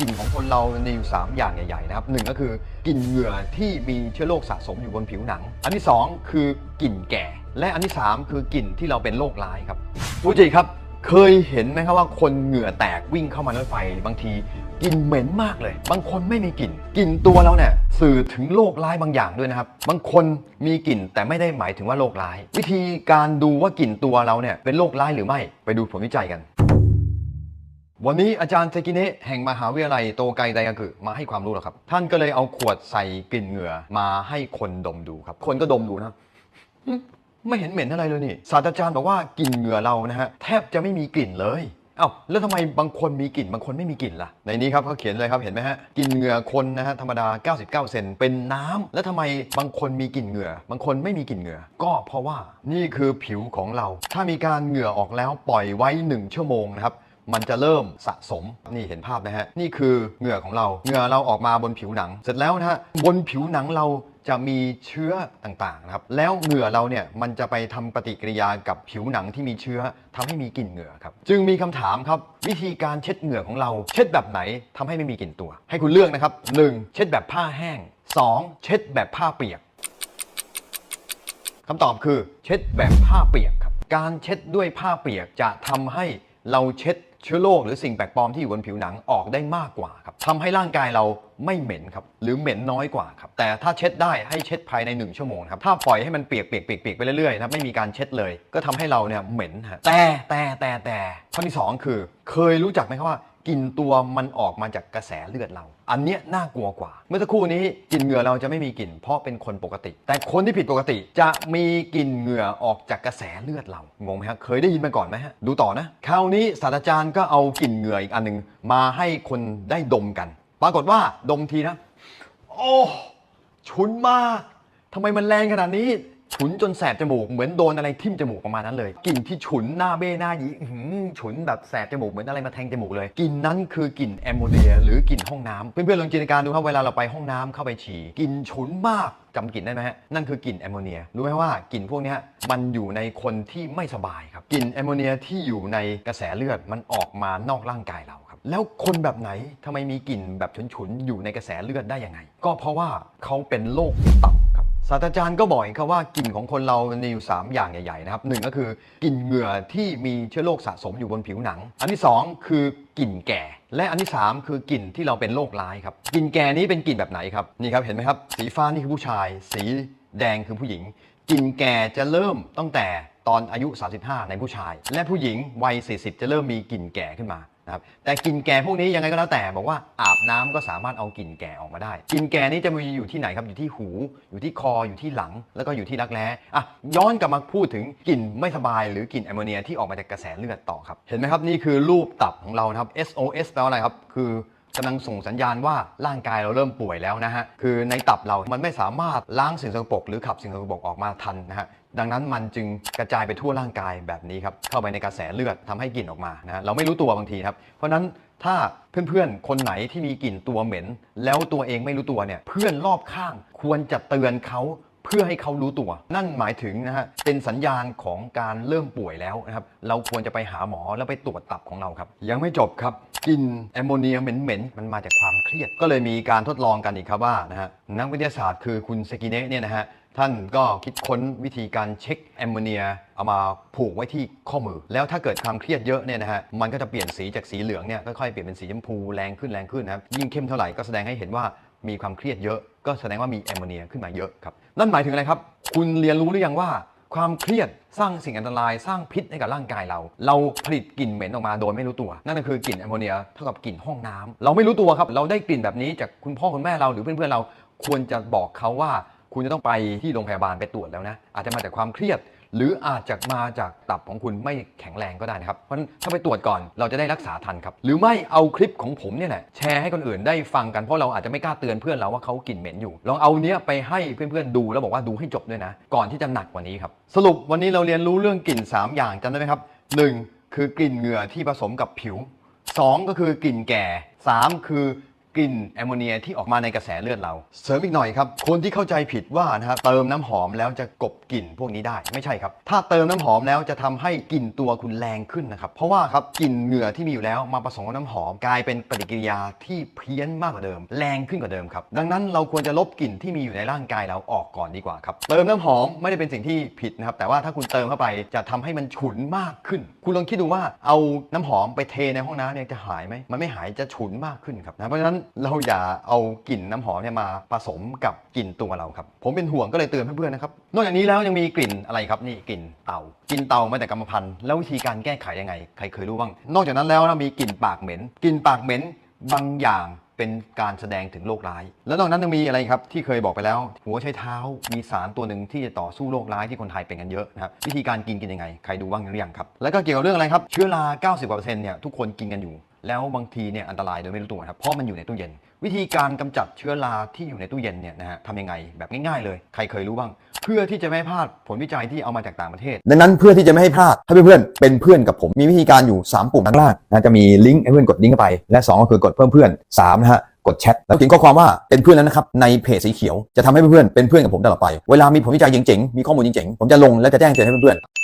กลิ่นของคนเรามีอยู่ 3 อย่างใหญ่ๆนะครับหนึ่งก็คือกลิ่นเหงื่อที่มีเชื้อโรคสะสมอยู่บนผิวหนัง อันที่ 2 คือกลิ่นแก่ และอันที่ 3 คือกลิ่นที่เราเป็นโรคร้ายครับฟูจิครับเคยเห็นไหมครับว่าคนเหงื่อแตกวิ่งเข้ามารถไฟบางทีกลิ่นเหม็นมากเลย บางคนไม่มีกลิ่นกลิ่นตัวเราเนี่ยสื่อถึงโรคร้ายบางอย่างด้วยนะครับ บางคนมีกลิ่นแต่ไม่ได้หมายถึงว่าโรคร้าย วิธีการดูว่ากลิ่นตัวเราเนี่ยเป็นโรคร้ายหรือไม่ไปดูผลวิจัยกัน วันนี้อาจารย์เซกิเนะแห่งมหาวิทยาลัยโตไกไดกากุมาให้ความรู้แล้วครับ ท่านก็เลยเอาขวดใส่กลิ่นเหงื่อมาให้คนดมดูครับ คนก็ดมดูนะครับอืมไม่เห็นเหม็นอะไรเลยนี่ ศาสตราจารย์บอกว่ากลิ่นเหงื่อเรานะฮะแทบจะไม่มีกลิ่นเลยเอ้าแล้วทำไมบางคนมีกลิ่นบางคนไม่มีกลิ่นล่ะ ในนี้ครับเขาเขียนเลยครับเห็นไหมฮะกลิ่นเหงื่อคนนะฮะธรรมดา 99 เซนเป็นน้ำแล้วทำไมบางคนมีกลิ่นเหงื่อ บางคนไม่มีกลิ่นเหงื่อ ก็เพราะว่านี่คือผิวของเรา ถ้ามีการเหงื่อออกแล้วปล่อยไว้ 1 ชั่วโมงนะครับ มันจะเริ่มสะสมนี่เห็นภาพนะฮะนี่คือเหงื่อของเราเหงื่อเราออกมาบนผิวหนัง เสร็จแล้วนะฮะบนผิวหนังเราจะมีเชื้อต่างๆนะครับ แล้วเหงื่อเราเนี่ยมันจะไปทำปฏิกิริยากับผิวหนังที่มีเชื้อทำให้มีกลิ่นเหงื่อครับ จึงมีคำถามครับ วิธีการเช็ดเหงื่อของเรา เช็ดแบบไหนทำให้ไม่มีกลิ่นตัว ให้คุณเลือกนะครับ 1. เช็ดแบบผ้าแห้ง 2. เช็ดแบบผ้าเปียกคำตอบคือ เช็ดแบบผ้าเปียกครับ การเช็ดด้วยผ้าเปียกจะทำให้เราเช็ด เชื้อโรคหรือสิ่งแปลกปลอมที่อยู่บนผิวหนังออกได้มากกว่าครับทำให้ร่างกายเราไม่เหม็นครับหรือเหม็นน้อยกว่าครับแต่ถ้าเช็ดได้ให้เช็ดภายใน 1 ชั่วโมงครับถ้าปล่อยให้มันเปียกเปียกเปียกเปียกไปเรื่อยๆนะครับไม่มีการเช็ดเลย ก็ทำให้เราเนี่ยเหม็นฮะแต่แต่แต่แต่ข้อที่สองคือ เคยรู้จักไหมครับว่า กลิ่นตัวมันออกมาจากกระแสเลือดเรา อันเนี้ยน่ากลัวกว่า เมื่อสักครู่นี้กลิ่นเหงื่อเราจะไม่มีกลิ่นเพราะเป็นคนปกติ แต่คนที่ผิดปกติจะมีกลิ่นเหงื่อออกจากกระแสเลือดเรา งงไหมฮะ เคยได้ยินมาก่อนไหมฮะ ดูต่อนะ คราวนี้ศาสตราจารย์ก็เอากลิ่นเหงื่ออีกอันหนึ่งมาให้คนได้ดมกัน ปรากฏว่าดมทีนะ โอ้ฉุนมากทำไมมันแรงขนาดนี้ ฉุนจนแสบจมูกเหมือนโดนอะไรทิ่มจมูกประมาณนั้นเลยกลิ่นที่ฉุนหน้าเบ้หน้ายิ้หือฉุนแบบแสบจมูกเหมือนอะไรมาแทงจมูกเลยกลิ่นนั้นคือกลิ่นแอมโมเนียหรือกลิ่นห้องน้ำเพื่อนๆลองจินตนาการดูครับเวลาเราไปห้องน้ำเข้าไปฉี่กลิ่นฉุนมากจำกลิ่นได้ไหมฮะนั่นคือกลิ่นแอมโมเนียรู้ไหมว่ากลิ่นพวกนี้มันอยู่ในคนที่ไม่สบายครับกลิ่นแอมโมเนียที่อยู่ในกระแสเลือดมันออกมานอกร่างกายเราครับ แล้วคนแบบไหนทำไมมีกลิ่นแบบฉุนๆอยู่ในกระแสเลือดได้ยังไง ก็เพราะว่าเขาเป็นโรคตับ ศาสตราจารย์ก็บอกอีกครับว่ากลิ่นของคนเรามีอยู่ 3 อย่างใหญ่ๆนะครับหนึ่งก็คือกลิ่นเหงื่อที่มีเชื้อโรคสะสมอยู่บนผิวหนัง อันที่ 2 คือกลิ่นแก่ และอันที่ 3 คือกลิ่นที่เราเป็นโรคร้ายครับกลิ่นแก่นี้เป็นกลิ่นแบบไหนครับนี่ครับเห็นไหมครับ สีฟ้านี่คือผู้ชาย สีแดงคือผู้หญิงกลิ่นแก่จะเริ่มตั้งแต่ตอนอายุ 35 ในผู้ชาย และผู้หญิงวัย 40 จะเริ่มมีกลิ่นแก่ขึ้นมา นะครับแต่กลิ่นแก่พวกนี้ยังไงก็แล้วแต่บอกว่าอาบน้ำก็สามารถเอากลิ่นแก่ออกมาได้กลิ่นแก่นี้จะมีอยู่ที่ไหนครับอยู่ที่หู อยู่ที่คออยู่ที่หลัง แล้วก็อยู่ที่รักแร้อะย้อนกลับมาพูดถึงกลิ่นไม่สบายหรือกลิ่นแอมโมเนียที่ออกมาจากกระแสเลือดต่อครับเห็นไหมครับนี่คือรูปตับของเราครับ SOS แปลว่าอะไรครับคือกำลังส่งสัญญาณว่าร่างกายเราเริ่มป่วยแล้วนะฮะ คือในตับเรา มันไม่สามารถล้างสิ่งสกปรกหรือขับสิ่งสกปรกออกมาทันนะฮะ ดังนั้นมันจึงกระจายไปทั่วร่างกายแบบนี้ครับ เข้าไปในกระแสเลือดทำให้กลิ่นออกมานะฮะเราไม่รู้ตัวบางทีครับ เพราะฉะนั้นถ้าเพื่อนๆ คนไหนที่มีกลิ่นตัวเหม็น แล้วตัวเองไม่รู้ตัวเนี่ยเพื่อนรอบข้างควรจะเตือนเขาเพื่อให้เขารู้ตัว นั่นหมายถึงนะฮะเป็นสัญญาณของการเริ่มป่วยแล้วนะครับเราควรจะไปหาหมอแล้วไปตรวจตับของเราครับ ยังไม่จบครับกลิ่นแอมโมเนียเหม็นๆมันมาจากความเครียด ก็เลยมีการทดลองกันอีกครับว่านะฮะนักวิทยาศาสตร์คือคุณเซกิเนะเนี่ยนะฮะ ท่านก็คิดค้นวิธีการเช็คแอมโมเนียเอามาผูกไว้ที่ข้อมือ แล้วถ้าเกิดความเครียดเยอะเนี่ยนะฮะมันก็จะเปลี่ยนสีจากสีเหลืองเนี่ยค่อยๆเปลี่ยนเป็นสีชมพูแรงขึ้นแรงขึ้นนะครับยิ่งเข้มเท่าไหร่ก็แสดงให้เห็นว่ามีความเครียดเยอะ ก็แสดงว่ามีแอมโมเนียขึ้นมาเยอะครับนั่นหมายถึงอะไรครับ คุณเรียนรู้หรือยังว่าความเครียดสร้างสิ่งอันตรายสร้างพิษให้กับร่างกายเรา เราผลิตกลิ่นเหม็นออกมาโดยไม่รู้ตัว นั่นก็คือกลิ่นแอมโมเนียเท่ากับกลิ่นห้องน้ำเราไม่รู้ตัวครับ เราได้กลิ่นแบบนี้จากคุณพ่อคุณแม่เราหรือเพื่อนๆเราควรจะบอกเขาว่า คุณจะต้องไปที่โรงพยาบาลไปตรวจแล้วนะ อาจจะมาจากความเครียด หรืออาจจะมาจากตับของคุณไม่แข็งแรงก็ได้นะครับ เพราะฉะนั้นถ้าไปตรวจก่อนเราจะได้รักษาทันครับ หรือไม่เอาคลิปของผมเนี่ยแหละแชร์ให้คนอื่นได้ฟังกัน เพราะเราอาจจะไม่กล้าเตือนเพื่อนเราว่าเขากลิ่นเหม็นอยู่ ลองเอาเนี้ยไปให้เพื่อนๆดูแล้วบอกว่าดูให้จบด้วยนะ ก่อนที่จะหนักกว่านี้ครับ สรุปวันนี้เราเรียนรู้เรื่องกลิ่น 3 อย่างจำได้ไหมครับหนึ่งคือกลิ่นเหงื่อที่ผสมกับผิว 2 ก็คือกลิ่นแก่ 3 คือ กลิ่นแอมโมเนียที่ออกมาในกระแสเลือดเรา เสริมอีกหน่อยครับ คนที่เข้าใจผิดว่านะครับเติมน้ำหอมแล้วจะกลบกลิ่นพวกนี้ได้ไม่ใช่ครับ ถ้าเติมน้ำหอมแล้วจะทำให้กลิ่นตัวคุณแรงขึ้นนะครับ เพราะว่าครับกลิ่นเหงื่อที่มีอยู่แล้วมาผสมกับน้ำหอม กลายเป็นปฏิกิริยาที่เพี้ยนมากกว่าเดิม แรงขึ้นกว่าเดิมครับ ดังนั้นเราควรจะลบกลิ่นที่มีอยู่ในร่างกายเราออกก่อนดีกว่าครับ เติมน้ำหอมไม่ได้เป็นสิ่งที่ผิดนะครับ แต่ว่าถ้าคุณเติมเข้าไปจะทำให้มันฉุนมากขึ้น คุณลองคิดดูว่าเอาน้ำหอมไปเทในห้องน้ำเนี่ยจะหายไหมมันไม่หายจะฉุนมากขึ้นครับนะเพราะฉะนั้นเราอย่าเอากลิ่นน้ำหอมเนี่ยมาผสมกับกลิ่นตัวเราครับ ผมเป็นห่วงก็เลยเตือนเพื่อนๆนะครับ นอกจากนี้แล้วยังมีกลิ่นอะไรครับนี่กลิ่นเต่ากลิ่นเต่ามาแต่กรรมพันธุ์แล้ววิธีการแก้ไขยังไง ใครเคยรู้บ้าง นอกจากนั้นแล้วนะมีกลิ่นปากเหม็นกลิ่นปากเหม็นบางอย่างเป็นการแสดงถึงโรคร้าย แล้วนอกนั้นยังมีอะไรครับที่เคยบอกไปแล้ว หัวใช้เท้ามีสารตัวหนึ่งที่จะต่อสู้โรคร้ายที่คนไทยเป็นกันเยอะนะครับวิธีการกินกินยังไงใครดูบ้างหรือยังครับแล้วก็เกี่ยวกับเรื่องอะไรครับเชื้อรา 90กว่าเปอร์เซ็นต์เนี่ยทุกคนกินกันอยู่ แล้วบางทีเนี่ยอันตรายโดยไม่รู้ตัวครับเพราะมันอยู่ในตู้เย็น วิธีการกำจัดเชื้อราที่อยู่ในตู้เย็นเนี่ยนะฮะทำยังไงแบบง่ายๆเลยใครเคยรู้บ้าง เพื่อที่จะไม่พลาดผลวิจัยที่เอามาจากต่างประเทศ ดังนั้นเพื่อที่จะไม่ให้พลาดให้เพื่อนๆเป็นเพื่อนกับผมมีวิธีการอยู่ 3 ปุ่มด้านล่างนะจะมีลิงก์ให้เพื่อนกดลิงก์เข้าไป และ 2 ก็คือกดเพิ่มเพื่อน3นะฮะกดแชทแล้วเขียนข้อความว่าเป็นเพื่อนแล้วนะครับในเพจสีเขียวจะทำให้เพื่อนๆเป็นเพื่อนกับผมตลอดไป เวลามีผลวิจัยเจ๋งๆมีข้อมูลเจ๋งๆผมจะลงและจะแจ้งเตือนให้เพื่อนๆ